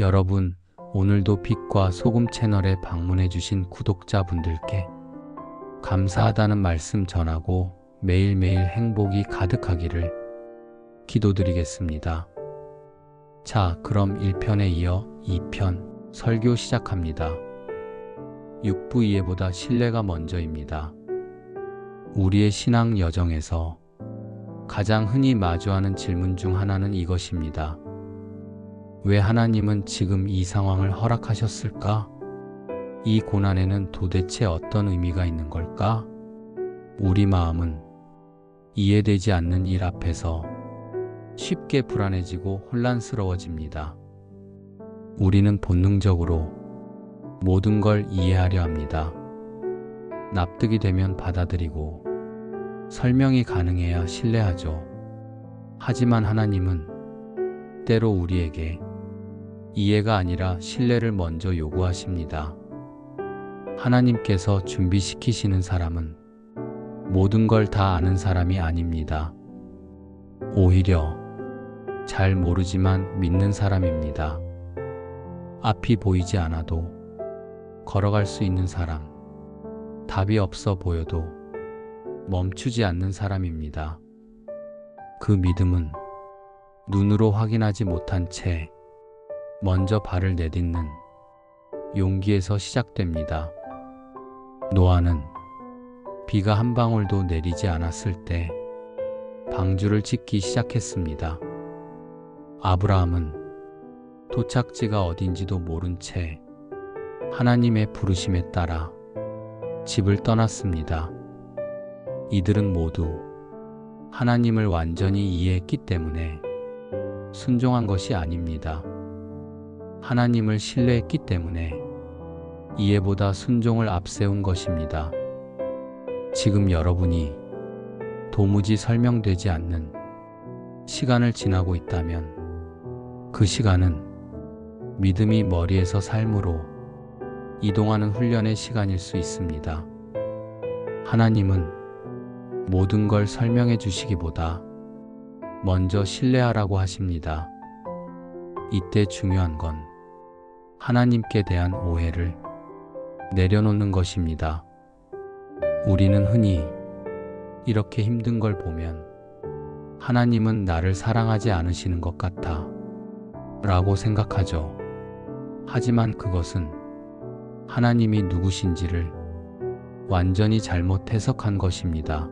여러분, 오늘도 빛과 소금 채널에 방문해주신 구독자분들께 감사하다는 말씀 전하고 매일매일 행복이 가득하기를 기도드리겠습니다. 자, 그럼 1편에 이어 2편 설교 시작합니다. 육부 이해보다 신뢰가 먼저입니다. 우리의 신앙 여정에서 가장 흔히 마주하는 질문 중 하나는 이것입니다. 왜 하나님은 지금 이 상황을 허락하셨을까? 이 고난에는 도대체 어떤 의미가 있는 걸까? 우리 마음은 이해되지 않는 일 앞에서 쉽게 불안해지고 혼란스러워집니다. 우리는 본능적으로 모든 걸 이해하려 합니다. 납득이 되면 받아들이고 설명이 가능해야 신뢰하죠. 하지만 하나님은 때로 우리에게 이해가 아니라 신뢰를 먼저 요구하십니다. 하나님께서 준비시키시는 사람은 모든 걸 다 아는 사람이 아닙니다. 오히려 잘 모르지만 믿는 사람입니다. 앞이 보이지 않아도 걸어갈 수 있는 사람, 답이 없어 보여도 멈추지 않는 사람입니다. 그 믿음은 눈으로 확인하지 못한 채 먼저 발을 내딛는 용기에서 시작됩니다. 노아는 비가 한 방울도 내리지 않았을 때 방주를 짓기 시작했습니다. 아브라함은 도착지가 어딘지도 모른 채 하나님의 부르심에 따라 집을 떠났습니다. 이들은 모두 하나님을 완전히 이해했기 때문에 순종한 것이 아닙니다. 하나님을 신뢰했기 때문에 이해보다 순종을 앞세운 것입니다. 지금 여러분이 도무지 설명되지 않는 시간을 지나고 있다면 그 시간은 믿음이 머리에서 삶으로 이동하는 훈련의 시간일 수 있습니다. 하나님은 모든 걸 설명해 주시기보다 먼저 신뢰하라고 하십니다. 이때 중요한 건 하나님께 대한 오해를 내려놓는 것입니다. 우리는 흔히 이렇게 힘든 걸 보면 하나님은 나를 사랑하지 않으시는 것 같아 라고 생각하죠. 하지만 그것은 하나님이 누구신지를 완전히 잘못 해석한 것입니다.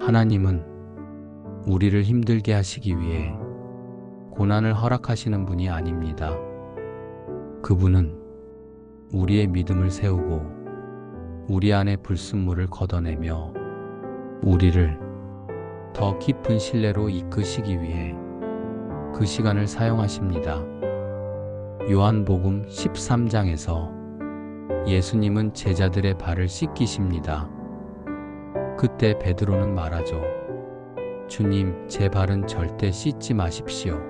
하나님은 우리를 힘들게 하시기 위해 고난을 허락하시는 분이 아닙니다. 그분은 우리의 믿음을 세우고 우리 안의 불순물을 걷어내며 우리를 더 깊은 신뢰로 이끄시기 위해 그 시간을 사용하십니다. 요한복음 13장에서 예수님은 제자들의 발을 씻기십니다. 그때 베드로는 말하죠. 주님, 제 발은 절대 씻지 마십시오.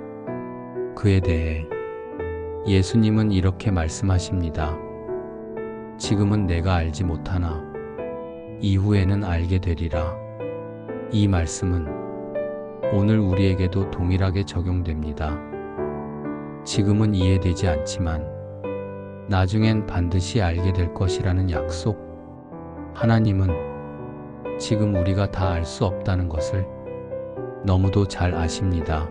그에 대해 예수님은 이렇게 말씀하십니다. 지금은 내가 알지 못하나 이후에는 알게 되리라. 이 말씀은 오늘 우리에게도 동일하게 적용됩니다. 지금은 이해되지 않지만 나중엔 반드시 알게 될 것이라는 약속. 하나님은 지금 우리가 다 알 수 없다는 것을 너무도 잘 아십니다.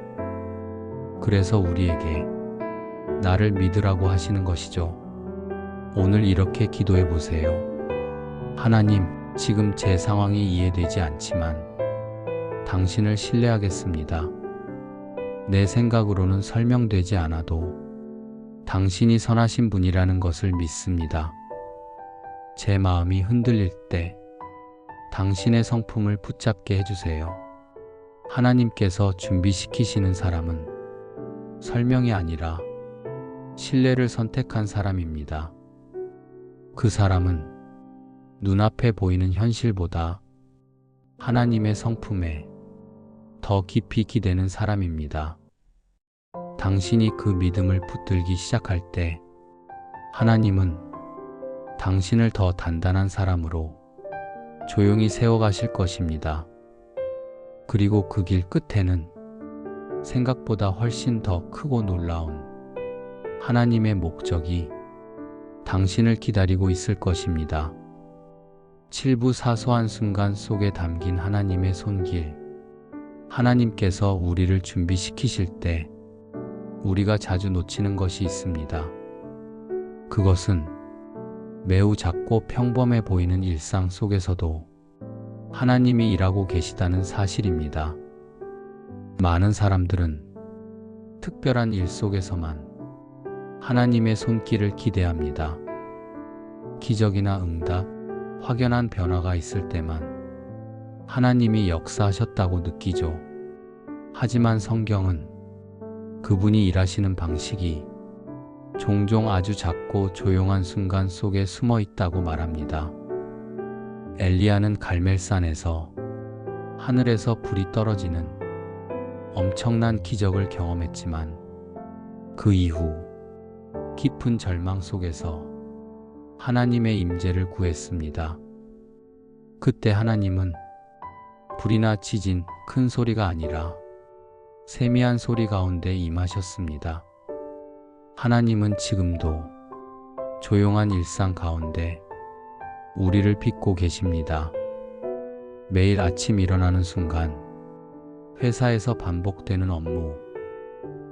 그래서 우리에게 나를 믿으라고 하시는 것이죠. 오늘 이렇게 기도해 보세요. 하나님, 지금 제 상황이 이해되지 않지만 당신을 신뢰하겠습니다. 내 생각으로는 설명되지 않아도 당신이 선하신 분이라는 것을 믿습니다. 제 마음이 흔들릴 때 당신의 성품을 붙잡게 해주세요. 하나님께서 준비시키시는 사람은 설명이 아니라 신뢰를 선택한 사람입니다. 그 사람은 눈앞에 보이는 현실보다 하나님의 성품에 더 깊이 기대는 사람입니다. 당신이 그 믿음을 붙들기 시작할 때 하나님은 당신을 더 단단한 사람으로 조용히 세워가실 것입니다. 그리고 그 길 끝에는 생각보다 훨씬 더 크고 놀라운 하나님의 목적이 당신을 기다리고 있을 것입니다. 칠부 사소한 순간 속에 담긴 하나님의 손길. 하나님께서 우리를 준비시키실 때 우리가 자주 놓치는 것이 있습니다. 그것은 매우 작고 평범해 보이는 일상 속에서도 하나님이 일하고 계시다는 사실입니다. 많은 사람들은 특별한 일 속에서만 하나님의 손길을 기대합니다. 기적이나 응답, 확연한 변화가 있을 때만 하나님이 역사하셨다고 느끼죠. 하지만 성경은 그분이 일하시는 방식이 종종 아주 작고 조용한 순간 속에 숨어 있다고 말합니다. 엘리야는 갈멜산에서 하늘에서 불이 떨어지는 엄청난 기적을 경험했지만 그 이후 깊은 절망 속에서 하나님의 임재를 구했습니다. 그때 하나님은 불이나 지진, 큰 소리가 아니라 세미한 소리 가운데 임하셨습니다. 하나님은 지금도 조용한 일상 가운데 우리를 빚고 계십니다. 매일 아침 일어나는 순간 회사에서 반복되는 업무,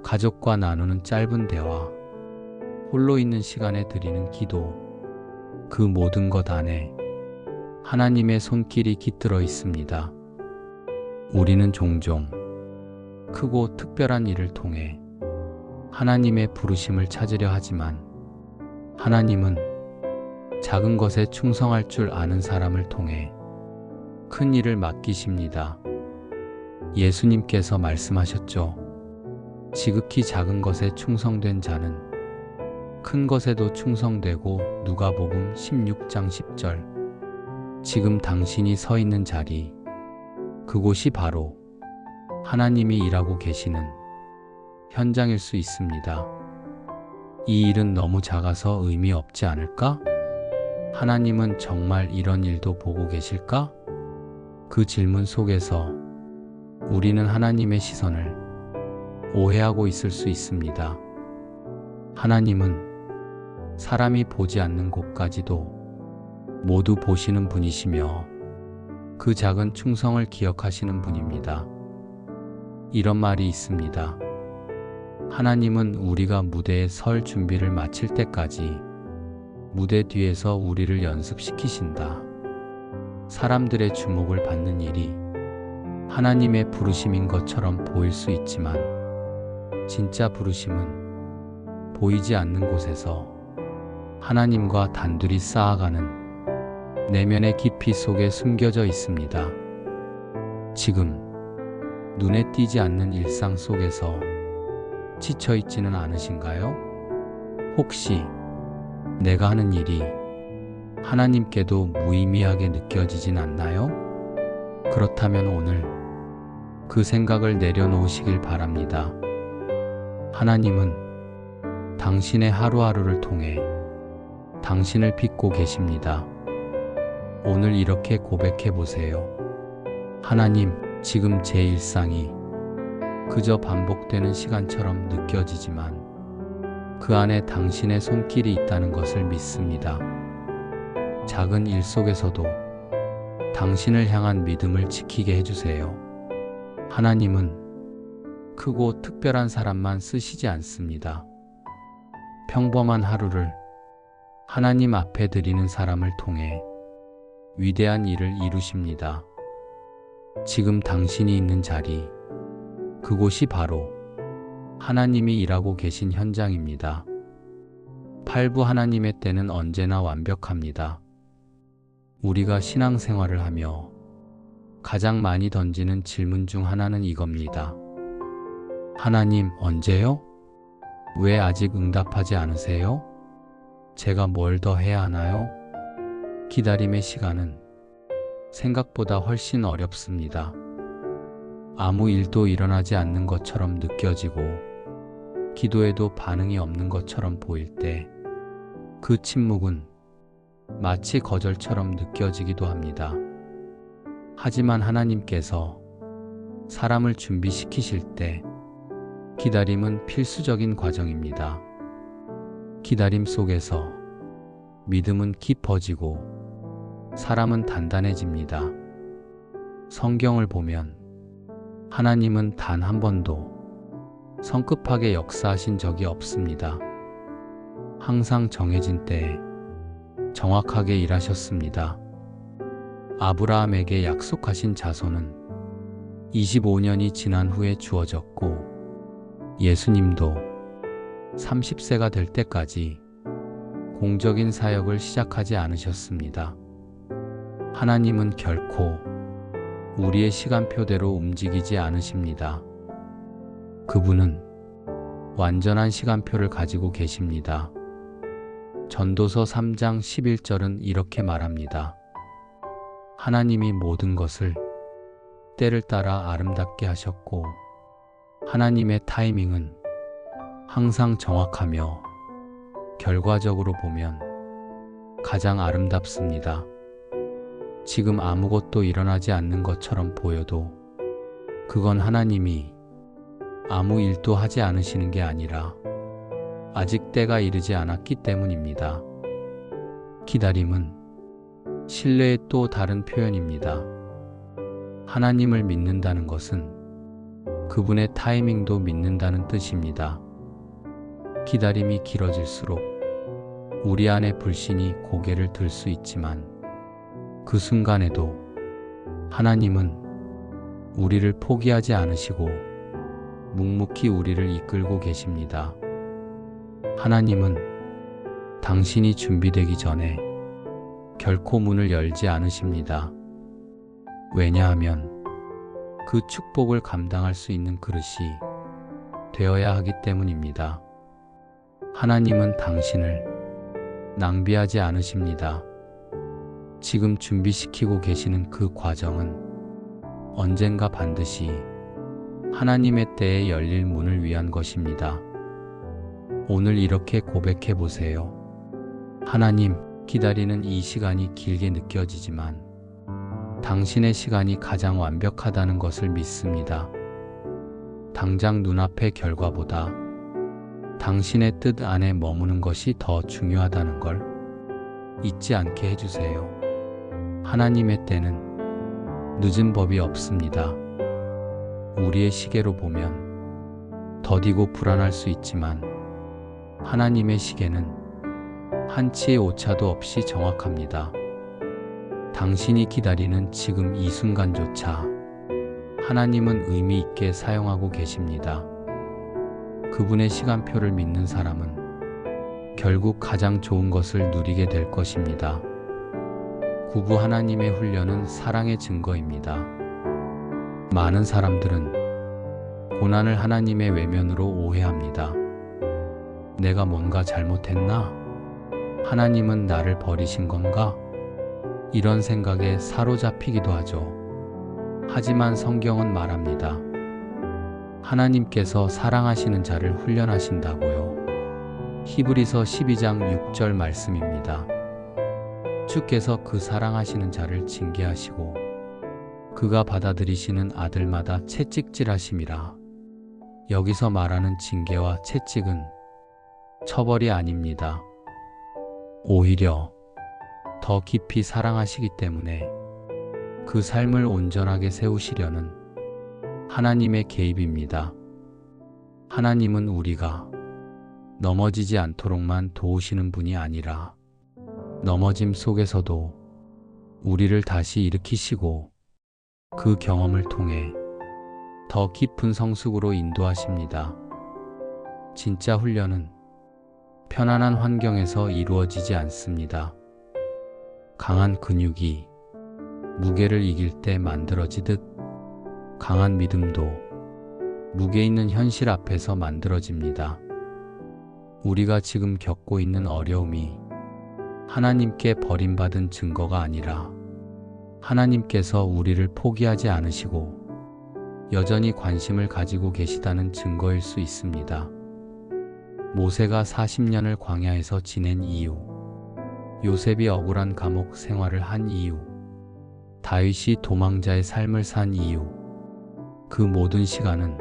가족과 나누는 짧은 대화, 홀로 있는 시간에 드리는 기도, 그 모든 것 안에 하나님의 손길이 깃들어 있습니다. 우리는 종종 크고 특별한 일을 통해 하나님의 부르심을 찾으려 하지만 하나님은 작은 것에 충성할 줄 아는 사람을 통해 큰 일을 맡기십니다. 예수님께서 말씀하셨죠. 지극히 작은 것에 충성된 자는 큰 것에도 충성되고 누가복음 16장 10절 지금 당신이 서 있는 자리 그곳이 바로 하나님이 일하고 계시는 현장일 수 있습니다. 이 일은 너무 작아서 의미 없지 않을까? 하나님은 정말 이런 일도 보고 계실까? 그 질문 속에서 우리는 하나님의 시선을 오해하고 있을 수 있습니다. 하나님은 사람이 보지 않는 곳까지도 모두 보시는 분이시며 그 작은 충성을 기억하시는 분입니다. 이런 말이 있습니다. 하나님은 우리가 무대에 설 준비를 마칠 때까지 무대 뒤에서 우리를 연습시키신다. 사람들의 주목을 받는 일이 하나님의 부르심인 것처럼 보일 수 있지만 진짜 부르심은 보이지 않는 곳에서 하나님과 단둘이 쌓아가는 내면의 깊이 속에 숨겨져 있습니다. 지금 눈에 띄지 않는 일상 속에서 지쳐 있지는 않으신가요? 혹시 내가 하는 일이 하나님께도 무의미하게 느껴지진 않나요? 그렇다면 오늘 그 생각을 내려놓으시길 바랍니다. 하나님은 당신의 하루하루를 통해 당신을 빚고 계십니다. 오늘 이렇게 고백해 보세요. 하나님, 지금 제 일상이 그저 반복되는 시간처럼 느껴지지만 그 안에 당신의 손길이 있다는 것을 믿습니다. 작은 일 속에서도 당신을 향한 믿음을 지키게 해주세요. 하나님은 크고 특별한 사람만 쓰시지 않습니다. 평범한 하루를 하나님 앞에 드리는 사람을 통해 위대한 일을 이루십니다. 지금 당신이 있는 자리, 그곳이 바로 하나님이 일하고 계신 현장입니다. 팔부 하나님의 때는 언제나 완벽합니다. 우리가 신앙생활을 하며 가장 많이 던지는 질문 중 하나는 이겁니다. 하나님, 언제요? 왜 아직 응답하지 않으세요? 제가 뭘 더 해야 하나요? 기다림의 시간은 생각보다 훨씬 어렵습니다. 아무 일도 일어나지 않는 것처럼 느껴지고 기도에도 반응이 없는 것처럼 보일 때 그 침묵은 마치 거절처럼 느껴지기도 합니다. 하지만 하나님께서 사람을 준비시키실 때 기다림은 필수적인 과정입니다. 기다림 속에서 믿음은 깊어지고 사람은 단단해집니다. 성경을 보면 하나님은 단 한 번도 성급하게 역사하신 적이 없습니다. 항상 정해진 때에 정확하게 일하셨습니다. 아브라함에게 약속하신 자손은 25년이 지난 후에 주어졌고 예수님도 30세가 될 때까지 공적인 사역을 시작하지 않으셨습니다. 하나님은 결코 우리의 시간표대로 움직이지 않으십니다. 그분은 완전한 시간표를 가지고 계십니다. 전도서 3장 11절은 이렇게 말합니다. 하나님이 모든 것을 때를 따라 아름답게 하셨고 하나님의 타이밍은 항상 정확하며 결과적으로 보면 가장 아름답습니다. 지금 아무것도 일어나지 않는 것처럼 보여도 그건 하나님이 아무 일도 하지 않으시는 게 아니라 아직 때가 이르지 않았기 때문입니다. 기다림은 신뢰의 또 다른 표현입니다. 하나님을 믿는다는 것은 그분의 타이밍도 믿는다는 뜻입니다. 기다림이 길어질수록 우리 안에 불신이 고개를 들 수 있지만 그 순간에도 하나님은 우리를 포기하지 않으시고 묵묵히 우리를 이끌고 계십니다. 하나님은 당신이 준비되기 전에 결코 문을 열지 않으십니다. 왜냐하면 그 축복을 감당할 수 있는 그릇이 되어야 하기 때문입니다. 하나님은 당신을 낭비하지 않으십니다. 지금 준비시키고 계시는 그 과정은 언젠가 반드시 하나님의 때에 열릴 문을 위한 것입니다. 오늘 이렇게 고백해 보세요. 하나님, 기다리는 이 시간이 길게 느껴지지만 당신의 시간이 가장 완벽하다는 것을 믿습니다. 당장 눈앞의 결과보다 당신의 뜻 안에 머무는 것이 더 중요하다는 걸 잊지 않게 해주세요. 하나님의 때는 늦은 법이 없습니다. 우리의 시계로 보면 더디고 불안할 수 있지만 하나님의 시계는 한치의 오차도 없이 정확합니다. 당신이 기다리는 지금 이 순간조차 하나님은 의미 있게 사용하고 계십니다. 그분의 시간표를 믿는 사람은 결국 가장 좋은 것을 누리게 될 것입니다. 구부 하나님의 훈련은 사랑의 증거입니다. 많은 사람들은 고난을 하나님의 외면으로 오해합니다. 내가 뭔가 잘못했나? 하나님은 나를 버리신 건가? 이런 생각에 사로잡히기도 하죠. 하지만 성경은 말합니다. 하나님께서 사랑하시는 자를 훈련하신다고요. 히브리서 12장 6절 말씀입니다. 주께서 그 사랑하시는 자를 징계하시고 그가 받아들이시는 아들마다 채찍질하심이라. 여기서 말하는 징계와 채찍은 처벌이 아닙니다. 오히려 더 깊이 사랑하시기 때문에 그 삶을 온전하게 세우시려는 하나님의 개입입니다. 하나님은 우리가 넘어지지 않도록만 도우시는 분이 아니라 넘어짐 속에서도 우리를 다시 일으키시고 그 경험을 통해 더 깊은 성숙으로 인도하십니다. 진짜 훈련은 편안한 환경에서 이루어지지 않습니다. 강한 근육이 무게를 이길 때 만들어지듯 강한 믿음도 무게 있는 현실 앞에서 만들어집니다. 우리가 지금 겪고 있는 어려움이 하나님께 버림받은 증거가 아니라 하나님께서 우리를 포기하지 않으시고 여전히 관심을 가지고 계시다는 증거일 수 있습니다. 모세가 40년을 광야에서 지낸 이유, 요셉이 억울한 감옥 생활을 한 이유, 다윗이 도망자의 삶을 산 이유, 그 모든 시간은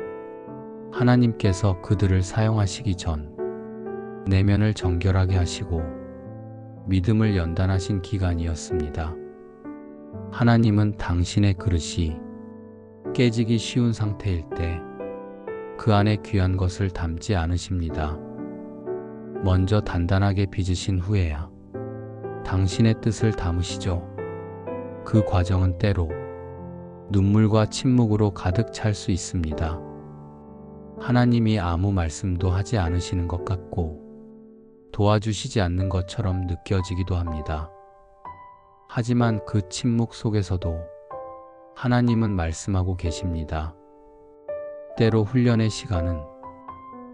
하나님께서 그들을 사용하시기 전 내면을 정결하게 하시고 믿음을 연단하신 기간이었습니다. 하나님은 당신의 그릇이 깨지기 쉬운 상태일 때 그 안에 귀한 것을 담지 않으십니다. 먼저 단단하게 빚으신 후에야 당신의 뜻을 담으시죠. 그 과정은 때로 눈물과 침묵으로 가득 찰 수 있습니다. 하나님이 아무 말씀도 하지 않으시는 것 같고 도와주시지 않는 것처럼 느껴지기도 합니다. 하지만 그 침묵 속에서도 하나님은 말씀하고 계십니다. 때로 훈련의 시간은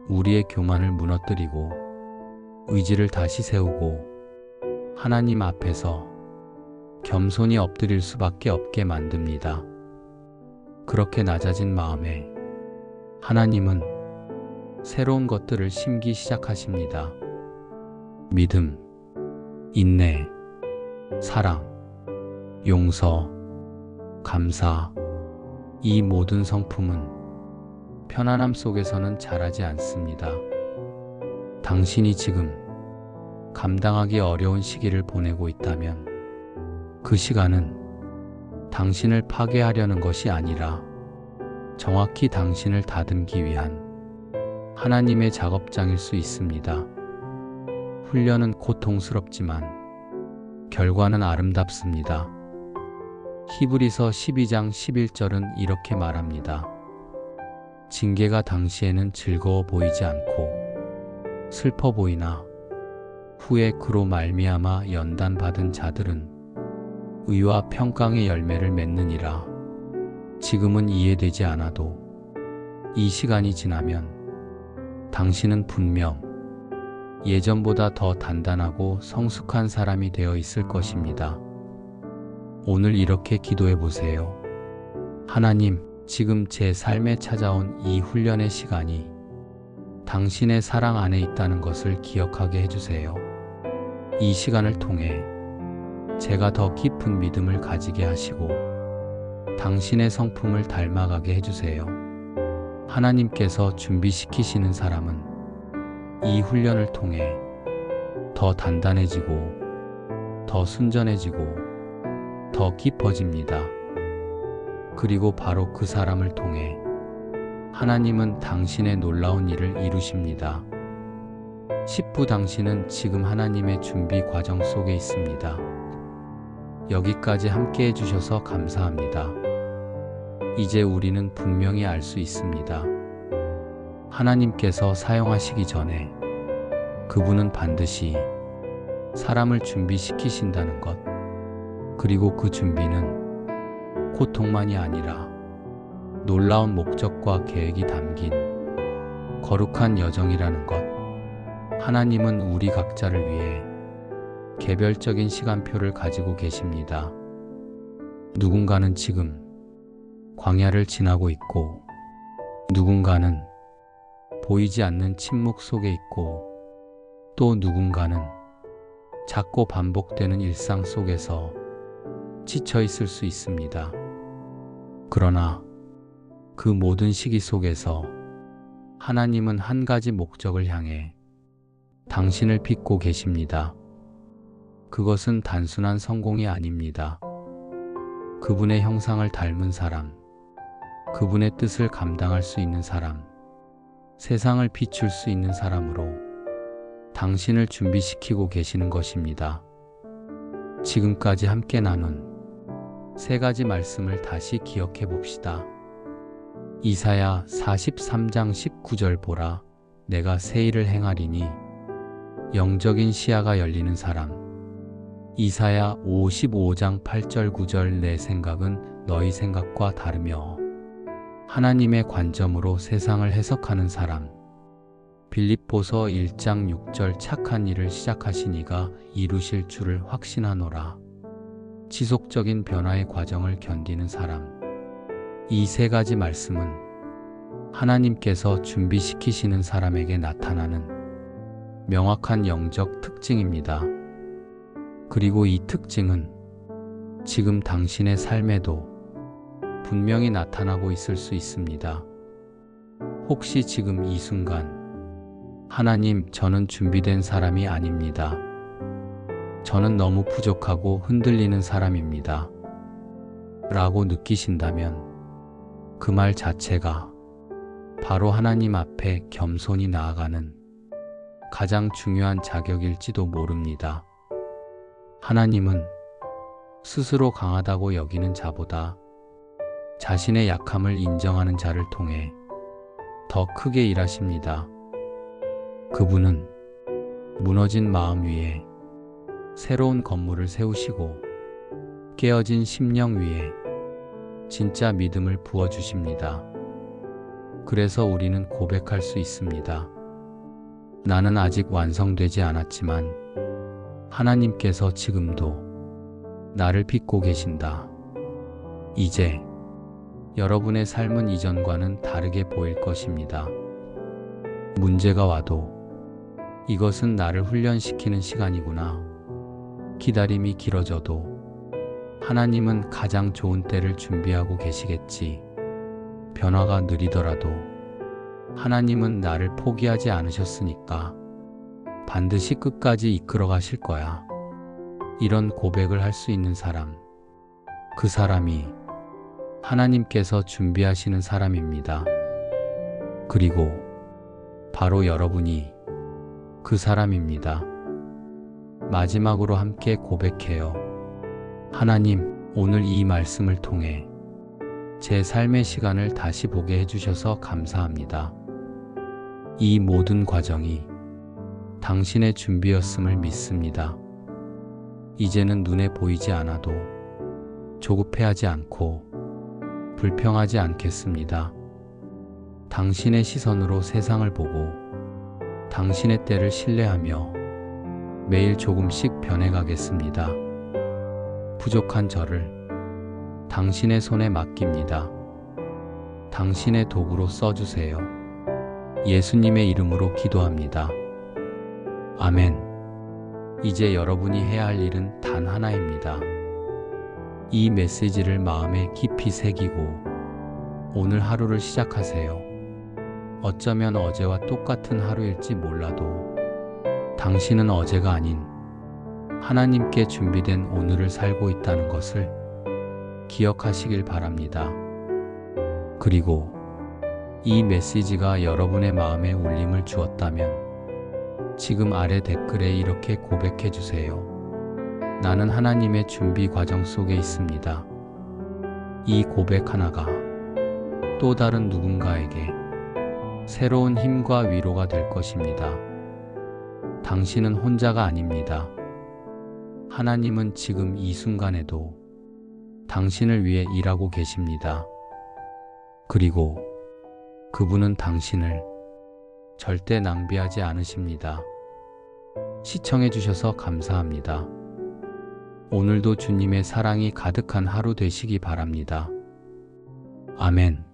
우리의 교만을 무너뜨리고 의지를 다시 세우고 하나님 앞에서 겸손히 엎드릴 수밖에 없게 만듭니다. 그렇게 낮아진 마음에 하나님은 새로운 것들을 심기 시작하십니다. 믿음, 인내, 사랑, 용서, 감사, 이 모든 성품은 편안함 속에서는 자라지 않습니다. 당신이 지금 감당하기 어려운 시기를 보내고 있다면 그 시간은 당신을 파괴하려는 것이 아니라 정확히 당신을 다듬기 위한 하나님의 작업장일 수 있습니다. 훈련은 고통스럽지만 결과는 아름답습니다. 히브리서 12장 11절은 이렇게 말합니다. 징계가 당시에는 즐거워 보이지 않고 슬퍼 보이나 후에 그로 말미암아 연단 받은 자들은 의와 평강의 열매를 맺느니라. 지금은 이해되지 않아도 이 시간이 지나면 당신은 분명 예전보다 더 단단하고 성숙한 사람이 되어 있을 것입니다. 오늘 이렇게 기도해 보세요. 하나님, 지금 제 삶에 찾아온 이 훈련의 시간이 당신의 사랑 안에 있다는 것을 기억하게 해주세요. 이 시간을 통해 제가 더 깊은 믿음을 가지게 하시고 당신의 성품을 닮아가게 해주세요. 하나님께서 준비시키시는 사람은 이 훈련을 통해 더 단단해지고 더 순전해지고 더 깊어집니다. 그리고 바로 그 사람을 통해 하나님은 당신의 놀라운 일을 이루십니다. 10부 당신은 지금 하나님의 준비 과정 속에 있습니다. 여기까지 함께 해주셔서 감사합니다. 이제 우리는 분명히 알 수 있습니다. 하나님께서 사용하시기 전에 그분은 반드시 사람을 준비시키신다는 것, 그리고 그 준비는 고통만이 아니라 놀라운 목적과 계획이 담긴 거룩한 여정이라는 것. 하나님은 우리 각자를 위해 개별적인 시간표를 가지고 계십니다. 누군가는 지금 광야를 지나고 있고, 누군가는 보이지 않는 침묵 속에 있고, 또 누군가는 작고 반복되는 일상 속에서 지쳐 있을 수 있습니다. 그러나 그 모든 시기 속에서 하나님은 한 가지 목적을 향해 당신을 빚고 계십니다. 그것은 단순한 성공이 아닙니다. 그분의 형상을 닮은 사람, 그분의 뜻을 감당할 수 있는 사람, 세상을 비출 수 있는 사람으로 당신을 준비시키고 계시는 것입니다. 지금까지 함께 나눈 세 가지 말씀을 다시 기억해 봅시다. 이사야 43장 19절 보라, 내가 새 일을 행하리니 영적인 시야가 열리는 사람. 이사야 55장 8절 9절 내 생각은 너희 생각과 다르며 하나님의 관점으로 세상을 해석하는 사람. 빌립보서 1장 6절 착한 일을 시작하신 이가 이루실 줄을 확신하노라. 지속적인 변화의 과정을 견디는 사람. 이 세 가지 말씀은 하나님께서 준비시키시는 사람에게 나타나는 명확한 영적 특징입니다. 그리고 이 특징은 지금 당신의 삶에도 분명히 나타나고 있을 수 있습니다. 혹시 지금 이 순간 하나님, 저는 준비된 사람이 아닙니다. 저는 너무 부족하고 흔들리는 사람입니다. 라고 느끼신다면 그 말 자체가 바로 하나님 앞에 겸손히 나아가는 가장 중요한 자격일지도 모릅니다. 하나님은 스스로 강하다고 여기는 자보다 자신의 약함을 인정하는 자를 통해 더 크게 일하십니다. 그분은 무너진 마음 위에 새로운 건물을 세우시고 깨어진 심령 위에 진짜 믿음을 부어주십니다. 그래서 우리는 고백할 수 있습니다. 나는 아직 완성되지 않았지만 하나님께서 지금도 나를 빚고 계신다. 이제 여러분의 삶은 이전과는 다르게 보일 것입니다. 문제가 와도 이것은 나를 훈련시키는 시간이구나. 기다림이 길어져도 하나님은 가장 좋은 때를 준비하고 계시겠지. 변화가 느리더라도 하나님은 나를 포기하지 않으셨으니까 반드시 끝까지 이끌어 가실 거야. 이런 고백을 할 수 있는 사람. 그 사람이 하나님께서 준비하시는 사람입니다. 그리고 바로 여러분이 그 사람입니다. 마지막으로 함께 고백해요. 하나님, 오늘 이 말씀을 통해 제 삶의 시간을 다시 보게 해주셔서 감사합니다. 이 모든 과정이 당신의 준비였음을 믿습니다. 이제는 눈에 보이지 않아도 조급해하지 않고 불평하지 않겠습니다. 당신의 시선으로 세상을 보고 당신의 때를 신뢰하며 매일 조금씩 변해가겠습니다. 부족한 저를 당신의 손에 맡깁니다. 당신의 도구로 써주세요. 예수님의 이름으로 기도합니다. 아멘. 이제 여러분이 해야 할 일은 단 하나입니다. 이 메시지를 마음에 깊이 새기고 오늘 하루를 시작하세요. 어쩌면 어제와 똑같은 하루일지 몰라도 당신은 어제가 아닌 하나님께 준비된 오늘을 살고 있다는 것을 기억하시길 바랍니다. 그리고 이 메시지가 여러분의 마음에 울림을 주었다면 지금 아래 댓글에 이렇게 고백해 주세요. 나는 하나님의 준비 과정 속에 있습니다. 이 고백 하나가 또 다른 누군가에게 새로운 힘과 위로가 될 것입니다. 당신은 혼자가 아닙니다. 하나님은 지금 이 순간에도 당신을 위해 일하고 계십니다. 그리고 그분은 당신을 절대 낭비하지 않으십니다. 시청해주셔서 감사합니다. 오늘도 주님의 사랑이 가득한 하루 되시기 바랍니다. 아멘.